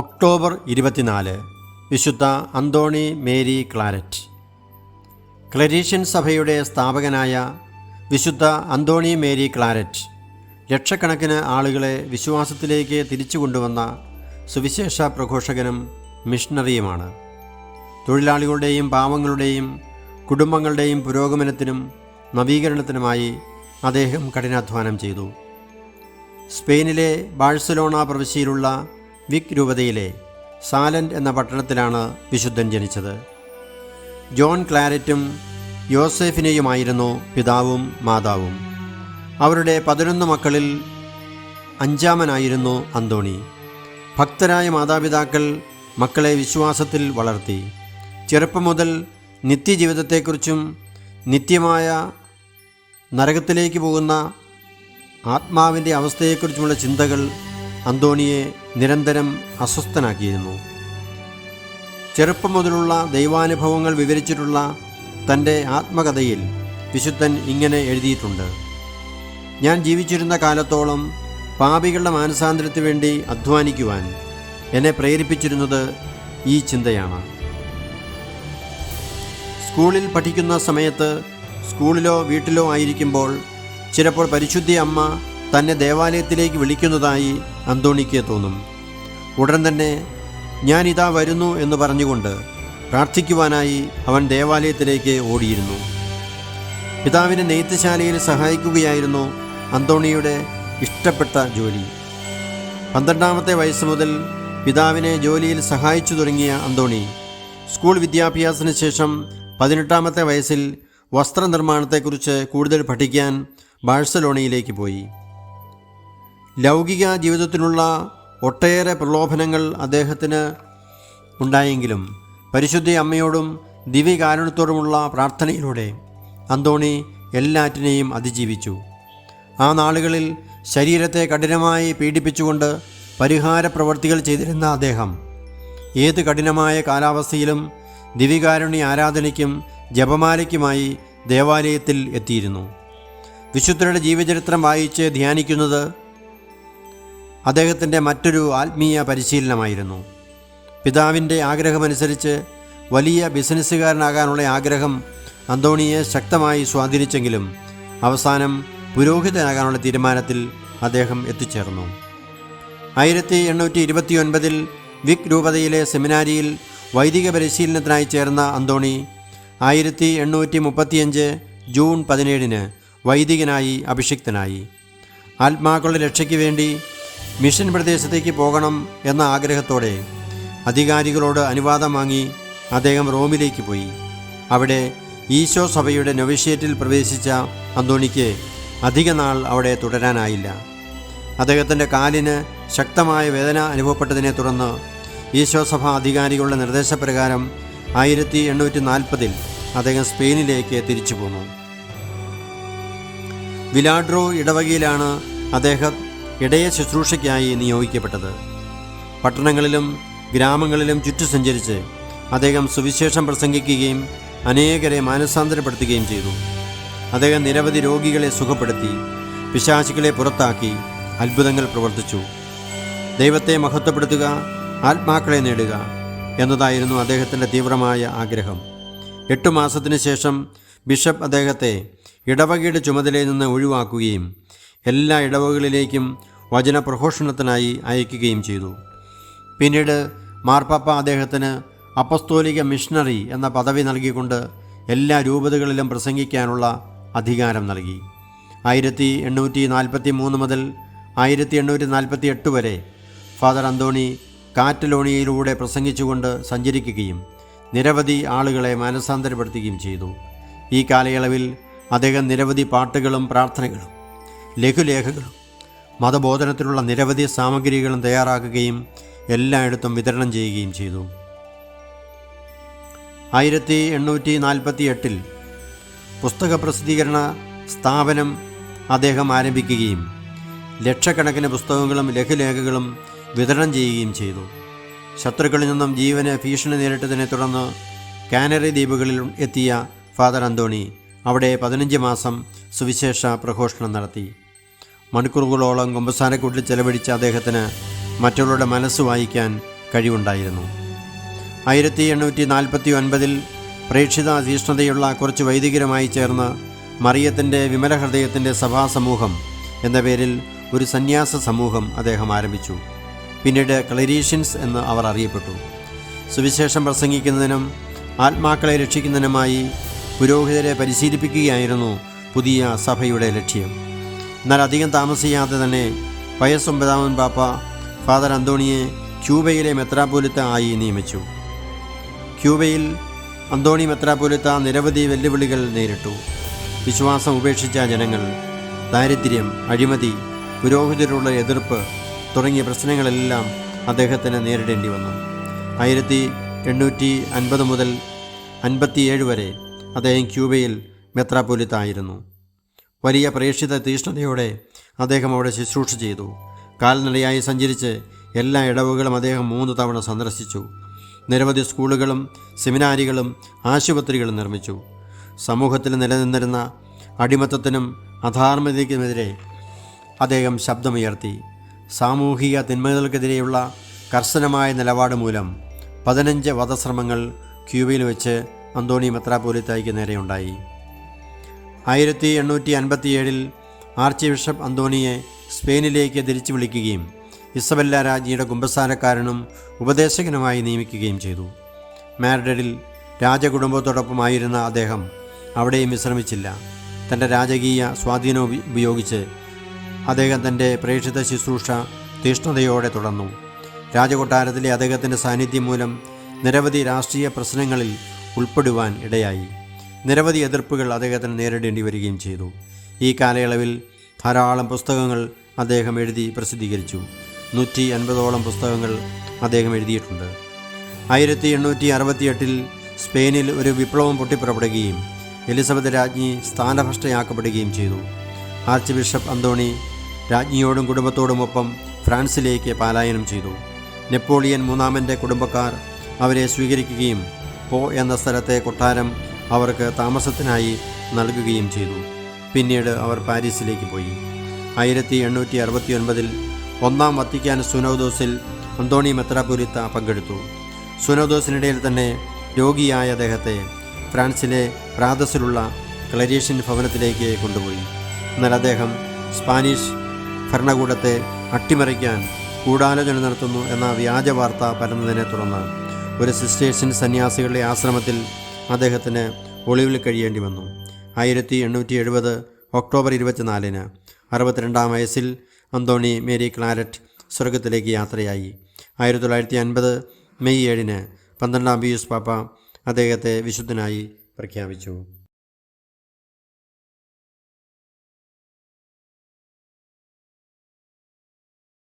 October ഇരുപത്തിനാല് വിശുദ്ധ Anthony Mary Claret. Claretian സഭയുടെ സ്ഥാപകനായ വിശുദ്ധ അന്തോണി മേരി ക്ലാരറ്റ് ലക്ഷക്കണക്കിന് ആളുകളെ വിശ്വാസത്തിലേക്ക് തിരിച്ചു കൊണ്ടുവന്ന സുവിശേഷ പ്രഘോഷകനും മിഷണറിയുമാണ്. തൊഴിലാളികളുടെയും പാവങ്ങളുടെയും കുടുംബങ്ങളുടെയും പുരോഗമനത്തിനും നവീകരണത്തിനുമായി അദ്ദേഹം കഠിനാധ്വാനം ചെയ്തു. സ്പെയിനിലെ ബാഴ്സലോണ പ്രവിശ്യയിലുള്ള വിക് രൂപതയിലെ സാലൻഡ് എന്ന പട്ടണത്തിലാണ് വിശുദ്ധൻ ജനിച്ചത്. ജോൺ ക്ലാരറ്റും യോസെഫിനെയുമായിരുന്നു പിതാവും മാതാവും. അവരുടെ പതിനൊന്ന് മക്കളിൽ അഞ്ചാമനായിരുന്നു അന്തോണി. ഭക്തരായ മാതാപിതാക്കൾ മക്കളെ വിശ്വാസത്തിൽ വളർത്തി. ചെറുപ്പം മുതൽ നിത്യജീവിതത്തെക്കുറിച്ചും നിത്യമായ നരകത്തിലേക്ക് പോകുന്ന ആത്മാവിന്റെ അവസ്ഥയെക്കുറിച്ചുമുള്ള ചിന്തകൾ അന്തോണിയെ നിരന്തരം അസ്വസ്ഥനാക്കിയിരുന്നു. ചെറുപ്പം മുതലുള്ള ദൈവാനുഭവങ്ങൾ വിവരിച്ചിട്ടുള്ള തന്റെ ആത്മകഥയിൽ വിശുദ്ധൻ ഇങ്ങനെ എഴുതിയിട്ടുണ്ട്. ഞാൻ ജീവിച്ചിരുന്ന കാലത്തോളം പാപികളുടെ മാനസാന്തരത്തിന് വേണ്ടി അധ്വാനിക്കുവാൻ എന്നെ പ്രേരിപ്പിച്ചിരുന്നത് ഈ ചിന്തയാണ്. സ്കൂളിൽ പഠിക്കുന്ന സമയത്ത് സ്കൂളിലോ വീട്ടിലോ ആയിരിക്കുമ്പോൾ ചിലപ്പോൾ പരിശുദ്ധി അമ്മ തന്നെ ദേവാലയത്തിലേക്ക് വിളിക്കുന്നതായി അന്തോണിക്ക് തോന്നും. ഉടൻ തന്നെ ഞാൻ ഇതാ വരുന്നു എന്ന് പറഞ്ഞുകൊണ്ട് പ്രാർത്ഥിക്കുവാനായി അവൻ ദേവാലയത്തിലേക്ക് ഓടിയിരുന്നു. പിതാവിനെ നെയ്ത്തുശാലയിൽ സഹായിക്കുകയായിരുന്നു അന്തോണിയുടെ ഇഷ്ടപ്പെട്ട ജോലി. പന്ത്രണ്ടാമത്തെ വയസ്സ് മുതൽ പിതാവിനെ ജോലിയിൽ സഹായിച്ചു തുടങ്ങിയ അന്തോണി സ്കൂൾ വിദ്യാഭ്യാസത്തിന് ശേഷം പതിനെട്ടാമത്തെ വയസ്സിൽ വസ്ത്രനിർമ്മാണത്തെക്കുറിച്ച് കൂടുതൽ പഠിക്കാൻ ബാഴ്സലോണയിലേക്ക് പോയി. ലൗകിക ജീവിതത്തിനുള്ള ഒട്ടേറെ പ്രലോഭനങ്ങൾ അദ്ദേഹത്തിന് ഉണ്ടായെങ്കിലും പരിശുദ്ധ അമ്മയോടും ദിവ്യകാരുണ്യത്തോടുമുള്ള പ്രാർത്ഥനയിലൂടെ അന്തോണി എല്ലാറ്റിനെയും അതിജീവിച്ചു. ആ നാളുകളിൽ ശരീരത്തെ കഠിനമായി പീഡിപ്പിച്ചുകൊണ്ട് പരിഹാര പ്രവൃത്തികൾ ചെയ്തിരുന്ന അദ്ദേഹം ഏത് കഠിനമായ കാലാവസ്ഥയിലും ദിവികാരുണ്യ ആരാധനയ്ക്കും ജപമാലയ്ക്കുമായി ദേവാലയത്തിൽ എത്തിയിരുന്നു. വിശുദ്ധരുടെ ജീവചരിത്രം വായിച്ച് ധ്യാനിക്കുന്നത് അദ്ദേഹത്തിന്റെ മറ്റൊരു ആത്മീയ പരിശീലനമായിരുന്നു. പിതാവിന്റെ ആഗ്രഹമനുസരിച്ച് വലിയ ബിസിനസ്സുകാരനാകാനുള്ള ആഗ്രഹം അന്തോണിയെ ശക്തമായി സ്വാധീനിച്ചെങ്കിലും അവസാനം പുരോഹിതനാകാനുള്ള തീരുമാനത്തിൽ അദ്ദേഹം എത്തിച്ചേർന്നു. ആയിരത്തി എണ്ണൂറ്റി ഇരുപത്തി ഒൻപതിൽ വിക് രൂപതയിലെ സെമിനാരിയിൽ വൈദിക പരിശീലനത്തിനായി ചേർന്ന അന്തോണി ആയിരത്തി എണ്ണൂറ്റി മുപ്പത്തിയഞ്ച് ജൂൺ പതിനേഴിന് വൈദികനായി അഭിഷിക്തനായി. ആത്മാക്കളുടെ രക്ഷയ്ക്ക് വേണ്ടി മിഷൻ പ്രദേശത്തേക്ക് പോകണം എന്ന ആഗ്രഹത്തോടെ അധികാരികളോട് അനുവാദം വാങ്ങി അദ്ദേഹം റോമിലേക്ക് പോയി. അവിടെ ഈശോ സഭയുടെ നൊവിഷ്യേറ്റിൽ പ്രവേശിച്ച അന്തോണിക്ക് അധിക നാൾ അവിടെ തുടരാനായില്ല. അദ്ദേഹത്തിന്റെ കാലിന് ശക്തമായ വേദന അനുഭവപ്പെട്ടതിനെ തുടർന്ന് ഈശോ സഭ അധികാരികളുടെ നിർദ്ദേശപ്രകാരം ആയിരത്തി എണ്ണൂറ്റി നാൽപ്പതിൽ അദ്ദേഹം സ്പെയിനിലേക്ക് തിരിച്ചു പോന്നു. വിലാഡ്രോ ഇടവകയിലാണ് അദ്ദേഹം ഇടയ ശുശ്രൂഷയ്ക്കായി നിയോഗിക്കപ്പെട്ടത്. പട്ടണങ്ങളിലും ഗ്രാമങ്ങളിലും ചുറ്റു സഞ്ചരിച്ച് അദ്ദേഹം സുവിശേഷം പ്രസംഗിക്കുകയും അനേകരെ മാനസാന്തരപ്പെടുത്തുകയും ചെയ്തു. അദ്ദേഹം നിരവധി രോഗികളെ സുഖപ്പെടുത്തി പിശാചികളെ പുറത്താക്കി അത്ഭുതങ്ങൾ പ്രവർത്തിച്ചു. ദൈവത്തെ മഹത്വപ്പെടുത്തുക ആത്മാക്കളെ നേടുക എന്നതായിരുന്നു അദ്ദേഹത്തിന്റെ തീവ്രമായ ആഗ്രഹം. എട്ടു മാസത്തിന് ശേഷം ബിഷപ്പ് അദ്ദേഹത്തെ ഇടവകയുടെ ചുമതലയിൽ നിന്ന് ഒഴിവാക്കുകയും എല്ലാ ഇടവകളിലേക്കും വചനപ്രഘോഷണത്തിനായി അയക്കുകയും ചെയ്തു. പിന്നീട് മാർപ്പാപ്പ അദ്ദേഹത്തിന് അപ്പസ്തോലിക മിഷണറി എന്ന പദവി നൽകിക്കൊണ്ട് എല്ലാ രൂപതകളിലും പ്രസംഗിക്കാനുള്ള അധികാരം നൽകി. ആയിരത്തി എണ്ണൂറ്റി നാൽപ്പത്തി മൂന്ന് മുതൽ ആയിരത്തി എണ്ണൂറ്റി നാൽപ്പത്തി എട്ട് വരെ ഫാദർ അന്തോണി കാറ്റലോണിയയിലൂടെ പ്രസംഗിച്ചുകൊണ്ട് സഞ്ചരിക്കുകയും നിരവധി ആളുകളെ മാനസാന്തരപ്പെടുത്തുകയും ചെയ്തു. ഈ കാലയളവിൽ അദ്ദേഹം നിരവധി പാട്ടുകളും പ്രാർത്ഥനകളും ലഘുലേഖകളും മതബോധനത്തിലുള്ള നിരവധി സാമഗ്രികളും തയ്യാറാക്കുകയും എല്ലായിടത്തും വിതരണം ചെയ്യുകയും ചെയ്തു. ആയിരത്തി എണ്ണൂറ്റി നാൽപ്പത്തി എട്ടിൽ പുസ്തക പ്രസിദ്ധീകരണ സ്ഥാപനം അദ്ദേഹം ആരംഭിക്കുകയും ലക്ഷക്കണക്കിന് പുസ്തകങ്ങളും ലഘുലേഖകളും വിതരണം ചെയ്യുകയും ചെയ്തു. ശത്രുക്കളിൽ നിന്നും ജീവന് ഭീഷണി നേരിട്ടതിനെ തുടർന്ന് കാനറി ദ്വീപുകളിൽ എത്തിയ ഫാദർ അന്തോണി അവിടെ പതിനഞ്ച് മാസം സുവിശേഷ പ്രഘോഷണം നടത്തി. മണിക്കൂറുകളോളം കുമ്പസാരക്കൂട്ടിൽ ചെലവഴിച്ച അദ്ദേഹത്തിന് മറ്റുള്ളവരുടെ മനസ്സ് വായിക്കാൻ കഴിവുണ്ടായിരുന്നു. ആയിരത്തി എണ്ണൂറ്റി നാൽപ്പത്തി ഒൻപതിൽ പ്രേക്ഷിത അധീഷ്ണതയുള്ള കുറച്ച് വൈദികരുമായി ചേർന്ന് മറിയത്തിന്റെ വിമല ഹൃദയത്തിന്റെ സഭാസമൂഹം എന്ന പേരിൽ ഒരു സന്യാസ സമൂഹം അദ്ദേഹം ആരംഭിച്ചു. പിന്നീട് ക്ലരീഷ്യൻസ് എന്ന് അവർ അറിയപ്പെട്ടു. സുവിശേഷം പ്രസംഗിക്കുന്നതിനും ആത്മാക്കളെ രക്ഷിക്കുന്നതിനുമായി പുരോഹിതരെ പരിശീലിപ്പിക്കുകയായിരുന്നു പുതിയ സഭയുടെ ലക്ഷ്യം. എന്നാൽ അധികം താമസിയാതെ തന്നെ വയസ്സൊമ്പതാമൻ പാപ്പ ഫാദർ അന്തോണിയെ ക്യൂബയിലെ മെത്രാപോലിത്ത ആയി നിയമിച്ചു. ക്യൂബയിൽ അന്തോണി മെത്രാപോലിത്ത നിരവധി വെല്ലുവിളികൾ നേരിട്ടു. വിശ്വാസം ഉപേക്ഷിച്ച ജനങ്ങൾ ദാരിദ്ര്യം അഴിമതി പുരോഹിതരുള്ള എതിർപ്പ് തുടങ്ങിയ പ്രശ്നങ്ങളെല്ലാം അദ്ദേഹത്തിന് നേരിടേണ്ടി വന്നു. ആയിരത്തി എണ്ണൂറ്റി അൻപത് മുതൽ അൻപത്തിയേഴ് വരെ അദ്ദേഹം ക്യൂബയിൽ മെത്രാപോലിത്ത ആയിരുന്നു വലിയ പ്രേക്ഷിത തീഷ്ണതയോടെ അദ്ദേഹം അവിടെ ശുശ്രൂഷ ചെയ്തു. കാൽനടയായി സഞ്ചരിച്ച് എല്ലാ ഇടവുകളും അദ്ദേഹം മൂന്ന് തവണ സന്ദർശിച്ചു. നിരവധി സ്കൂളുകളും സെമിനാരികളും ആശുപത്രികളും നിർമ്മിച്ചു. സമൂഹത്തിൽ നിലനിന്നിരുന്ന അടിമത്തത്തിനും അധാർമികതയ്ക്കുമെതിരെ അദ്ദേഹം ശബ്ദമുയർത്തി. സാമൂഹിക തിന്മകൾക്കെതിരെയുള്ള കർശനമായ നിലപാട് മൂലം പതിനഞ്ച് വധശ്രമങ്ങൾ ക്യൂബയിൽ വെച്ച് അന്തോണി മെത്രാപോലിത്തായിക്ക് നേരെയുണ്ടായി. ആയിരത്തി എണ്ണൂറ്റി അൻപത്തിയേഴിൽ ആർച്ച് ബിഷപ്പ് അന്തോണിയെ സ്പെയിനിലേക്ക് തിരിച്ചു വിളിക്കുകയും ഇസബല്ല രാജ്ഞിയുടെ കുമ്പസാരക്കാരനും ഉപദേശകനുമായി നിയമിക്കുകയും ചെയ്തു. മാഡ്രിഡിൽ രാജകുടുംബത്തോടൊപ്പമായിരുന്ന അദ്ദേഹം അവിടെയും വിശ്രമിച്ചില്ല. തന്റെ രാജകീയ സ്വാധീനം ഉപയോഗിച്ച് അദ്ദേഹം തന്റെ പ്രേക്ഷിത ശുശ്രൂഷ തീഷ്ണതയോടെ തുടർന്നു. രാജകൊട്ടാരത്തിലെ അദ്ദേഹത്തിന്റെ സാന്നിധ്യം മൂലം നിരവധി രാഷ്ട്രീയ പ്രശ്നങ്ങളിൽ ഉൾപ്പെടുവാൻ ഇടയായി. നിരവധി എതിർപ്പുകൾ അദ്ദേഹത്തിന് നേരിടേണ്ടി വരികയും ചെയ്തു. ഈ കാലയളവിൽ ധാരാളം പുസ്തകങ്ങൾ അദ്ദേഹം എഴുതി പ്രസിദ്ധീകരിച്ചു. നൂറ്റി അൻപതോളം പുസ്തകങ്ങൾ അദ്ദേഹം എഴുതിയിട്ടുണ്ട്. ആയിരത്തി എണ്ണൂറ്റി അറുപത്തിയെട്ടിൽ സ്പെയിനിൽ ഒരു വിപ്ലവം പൊട്ടിപ്പുറപ്പെടുകയും എലിസബത്ത് രാജ്ഞി സ്ഥാനഭ്രഷ്ടയാക്കപ്പെടുകയും ചെയ്തു. ആർച്ച് ബിഷപ്പ് അന്തോണി രാജ്ഞിയോടും കുടുംബത്തോടുമൊപ്പം ഫ്രാൻസിലേക്ക് പലായനം ചെയ്തു. നെപ്പോളിയൻ മൂന്നാമന്റെ കുടുംബക്കാർ അവരെ സ്വീകരിക്കുകയും പോ എന്ന സ്ഥലത്തെ കൊട്ടാരം അവർക്ക് താമസത്തിനായി നൽകുകയും ചെയ്തു. പിന്നീട് അവർ പാരീസിലേക്ക് പോയി. ആയിരത്തി എണ്ണൂറ്റി അറുപത്തി ഒൻപതിൽ ഒന്നാം വത്തിക്കാൻ സുനോദോസിൽ അന്തോണി മെത്രാപുരിത്ത പങ്കെടുത്തു. സുനോദോസിനിടയിൽ തന്നെ രോഗിയായ അദ്ദേഹത്തെ ഫ്രാൻസിലെ പ്രാദസിലുള്ള ക്ലരീഷ്യൻ ഭവനത്തിലേക്ക് കൊണ്ടുപോയി. എന്നാൽ അദ്ദേഹം സ്പാനിഷ് ഭരണകൂടത്തെ അട്ടിമറിക്കാൻ ഗൂഢാലോചന നടത്തുന്നു എന്ന വ്യാജ വാർത്ത പരന്നതിനെ തുടർന്ന് ഒരു സിസ്റ്റേഷ്യൻ സന്യാസികളുടെ ആശ്രമത്തിൽ അദ്ദേഹത്തിന് ഒളിവിൽ കഴിയേണ്ടി വന്നു. ആയിരത്തി എണ്ണൂറ്റി എഴുപത് ഒക്ടോബർ ഇരുപത്തിനാലിന് അറുപത്തിരണ്ടാം വയസ്സിൽ അന്തോണി മേരി ക്ലാരറ്റ് സ്വർഗത്തിലേക്ക് യാത്രയായി. ആയിരത്തി തൊള്ളായിരത്തി അൻപത് മെയ് ഏഴിന് പന്ത്രണ്ടാം പിയൂസ് പാപ്പ അദ്ദേഹത്തെ വിശുദ്ധനായി പ്രഖ്യാപിച്ചു.